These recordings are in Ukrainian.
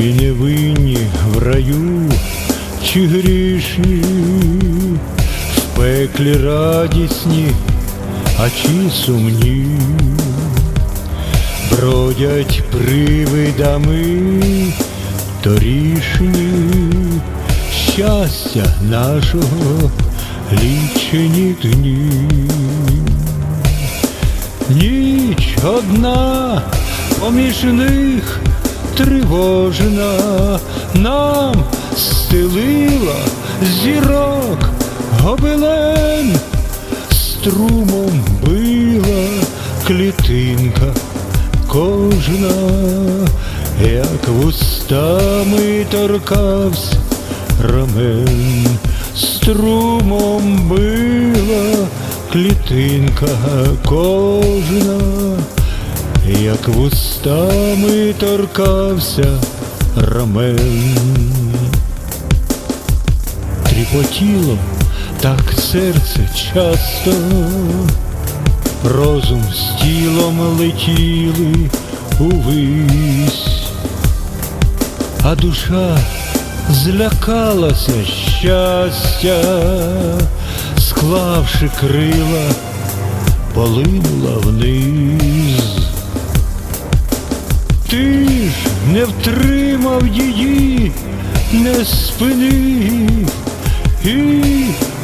чи невинні в раю, чи грішні, в пеклі радісні, а чи сумні, бродять привидами торішні, щастя нашого лічені дні. Ніч одна поміж них тривожна нам стелила зірок гобелен, струмом била клітинка кожна, як вустами торкався рамен, струмом била клітинка кожна, як вустами торкався рамен. Тріпотіло так серце часто, розум з тілом летіли увись, а душа злякалася щастя, склавши крила, полинула вниз. Ти ж не втримав її, не спинив, і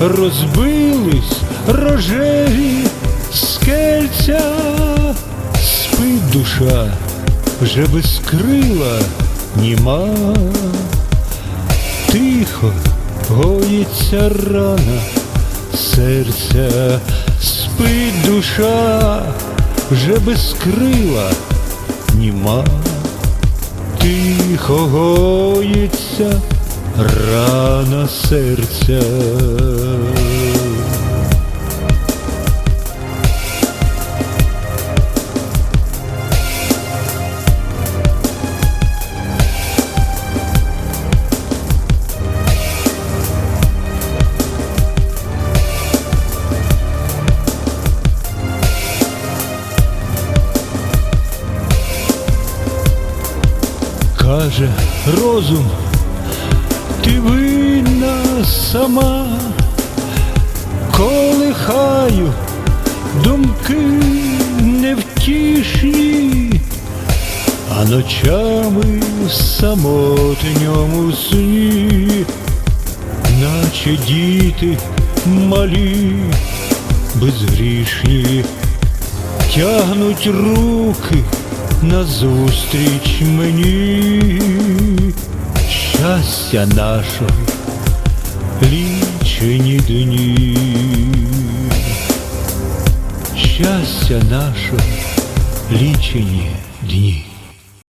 розбились рожеві скельця, спить душа, вже без крила німа, тихо гоїться рана серця, спить душа, вже без крила німа, тихо гоїться рана серця. Каже розум, ти винна сама, колихаю думки невтішні, а ночами в самотньому сні, наче діти малі, безгрішні, тягнуть руки назустріч мені, щастя наше лічені дні, щастя наше лічені дні.